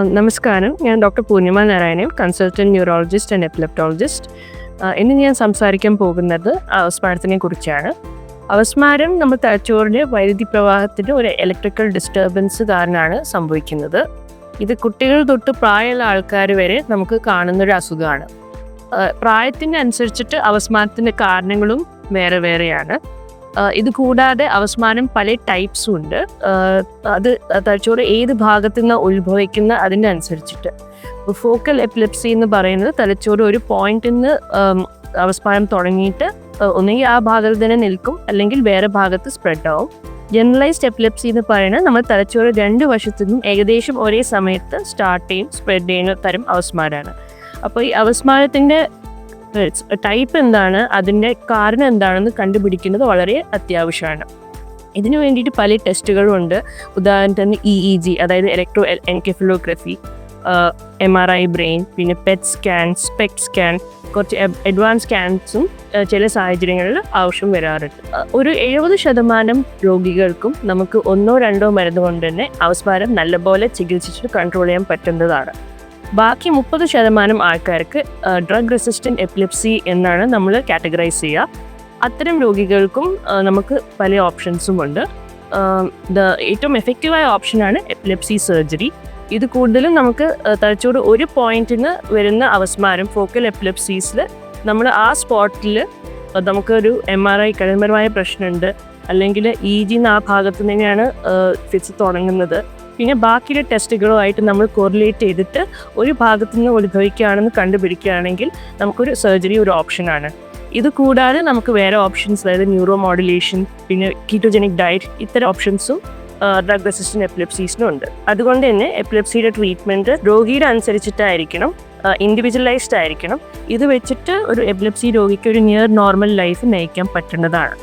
നമസ്കാരം. ഞാൻ doctor Poornima Narayanan consultant neurologist and epileptologist. ഇന്ന് ഞാൻ സംസാരിക്കാൻ പോകുന്നത് അവസ്മാരത്തിനെ കുറിച്ചാണ്. അവസ്മാരം നമ്മൾ തലച്ചോറിന്റെ വൈദ്യുതി പ്രവാഹത്തിന്റെ ഒരു ഇലക്ട്രിക്കൽ ഡിസ്റ്റർബൻസ് കാരണമാണ് സംഭവിക്കുന്നത്. ഇത് കുട്ടികൾ തൊട്ട് പ്രായമുള്ള ആൾക്കാർ വരെ നമുക്ക് കാണുന്നൊരു അസുഖമാണ്. പ്രായത്തിന് അനുസരിച്ചിട്ട് അവസ്മാരത്തിന്റെ കാരണങ്ങളും വേറെ വേറെയാണ്. ഇത് കൂടാതെ അവസ്മാനം പല ടൈപ്സും ഉണ്ട്. അത് തലച്ചോറ് ഏത് ഭാഗത്തു നിന്ന് ഉത്ഭവിക്കുന്ന അതിന്റെ അനുസരിച്ചിട്ട്. ഫോക്കൽ എപ്പിലെപ്സി എന്ന് പറയുന്നത് തലച്ചോറ് ഒരു പോയിന്റിൽ നിന്ന് അവസാനം തുടങ്ങിയിട്ട് ഒന്നുകിൽ ആ ഭാഗത്ത് തന്നെ നിൽക്കും അല്ലെങ്കിൽ വേറെ ഭാഗത്ത് സ്പ്രെഡ് ആവും. ജനറലൈസ്ഡ് എപ്പിലെപ്സി എന്ന് പറയുന്നത് നമ്മൾ തലച്ചോറ് രണ്ട് വശത്തു നിന്നും ഏകദേശം ഒരേ സമയത്ത് സ്റ്റാർട്ട് ചെയ്യും സ്പ്രെഡ് ചെയ്യുന്ന തരം അവസ്മാരാണ് അപ്പോൾ ഈ അവസ്മാരത്തിന്റെ ടൈപ്പ് എന്താണ് അതിന്റെ കാരണം എന്താണെന്ന് കണ്ടുപിടിക്കുന്നത് വളരെ അത്യാവശ്യമാണ്. ഇതിനു വേണ്ടിയിട്ട് പല ടെസ്റ്റുകളും ഉണ്ട്. ഉദാഹരണത്തിന് ഇ ഇ ജി അതായത് electroencephalography M R I brain പിന്നെ പെറ്റ് സ്കാൻ സ്പെക് സ്കാൻ കുറച്ച് അഡ്വാൻസ് സ്കാൻസും ചില സാഹചര്യങ്ങളിൽ ആവശ്യം വരാറുണ്ട്. ഒരു എഴുപത് ശതമാനം രോഗികൾക്കും നമുക്ക് ഒന്നോ രണ്ടോ മരുന്ന് കൊണ്ട് തന്നെ അവസ്മാരം നല്ലപോലെ ചികിത്സിച്ച് കൺട്രോൾ ചെയ്യാൻ പറ്റുന്നതാണ്. ബാക്കി മുപ്പത് ശതമാനം ആൾക്കാർക്ക് ഡ്രഗ് റെസിസ്റ്റന്റ് എപ്പിലെപ്സി എന്നാണ് നമ്മൾ കാറ്റഗറൈസ് ചെയ്യുക. അത്തരം രോഗികൾക്കും നമുക്ക് പല ഓപ്ഷൻസും ഉണ്ട്. ഏറ്റവും എഫക്റ്റീവായ ഓപ്ഷനാണ് എപ്പിലെപ്സി സർജറി ഇത് കൂടുതലും നമുക്ക് തലച്ചോട് ഒരു പോയിന്റിന് വരുന്ന അവസ്മാരം ഫോക്കൽ എപ്പിലെപ്സീസിൽ നമ്മൾ ആ സ്പോട്ടിൽ നമുക്കൊരു എം ആർ ഐ കഠിനപരമായ പ്രശ്നമുണ്ട്. അല്ലെങ്കിൽ ഇ ജിന്ന് ആ ഭാഗത്തു തന്നെയാണ് ഫിറ്റ്സ് തുടങ്ങുന്നത്. പിന്നെ ബാക്കിയുള്ള ടെസ്റ്റുകളുമായിട്ട് നമ്മൾ കോറിലേറ്റ് ചെയ്തിട്ട് ഒരു ഭാഗത്തു നിന്ന് ഉത്ഭവിക്കുകയാണെന്ന് കണ്ടുപിടിക്കുകയാണെങ്കിൽ നമുക്കൊരു സർജറി ഒരു ഓപ്ഷനാണ് ഇത് കൂടാതെ നമുക്ക് വേറെ ഓപ്ഷൻസ് അതായത് ന്യൂറോ മോഡുലേഷൻ പിന്നെ കീറ്റോജനിക് ഡയറ്റ് ഇത്തരം ഓപ്ഷൻസും ഡ്രഗ് റെസിസ്റ്റന്റ് എപ്പിലെപ്സീസിനും ഉണ്ട്. അതുകൊണ്ട് തന്നെ എപ്പിലെപ്സിയുടെ ട്രീറ്റ്മെന്റ് രോഗിയുടെ അനുസരിച്ചിട്ടായിരിക്കണം ഇൻഡിവിജ്വലൈസ്ഡ് ആയിരിക്കണം. ഇത് വെച്ചിട്ട് ഒരു എപ്പിലെപ്സി രോഗിക്ക് ഒരു നിയർ നോർമൽ ലൈഫ് നയിക്കാൻ പറ്റുന്നതാണ്